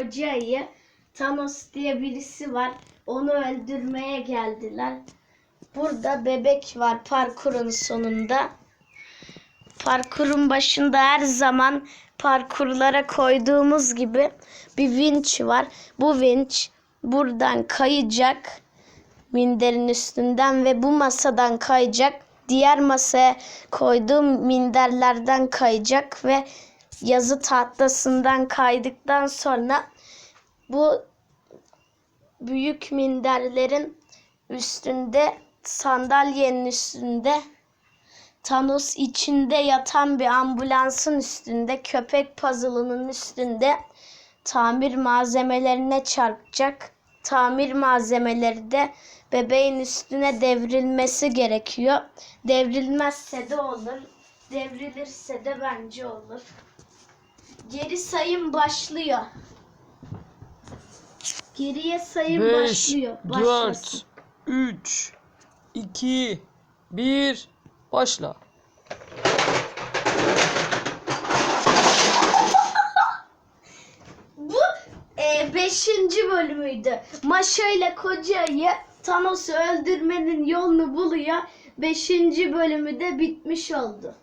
koca ayı Thanos diye birisi var. Onu öldürmeye geldiler. Burada bebek var parkurun sonunda. Parkurun başında her zaman parkurlara koyduğumuz gibi bir vinç var. Bu vinç buradan kayacak minderin üstünden ve bu masadan kayacak. Diğer masaya koyduğum minderlerden kayacak ve yazı tahtasından kaydıktan sonra bu büyük minderlerin üstünde sandalyenin üstünde Thanos içinde yatan bir ambulansın üstünde köpek puzzle'ının üstünde tamir malzemelerine çarpacak. Tamir malzemeleri de bebeğin üstüne devrilmesi gerekiyor. Devrilmezse de olur. Devrilirse de bence olur. Geri sayım başlıyor. Geriye sayım 5, başlıyor. Başlasın. 4, 3, 2, 1, başla. Bu e, beşinci bölümüydü. Maşa ile kocayı Thanos'u öldürmenin yolunu buluyor. Beşinci bölümü de bitmiş oldu.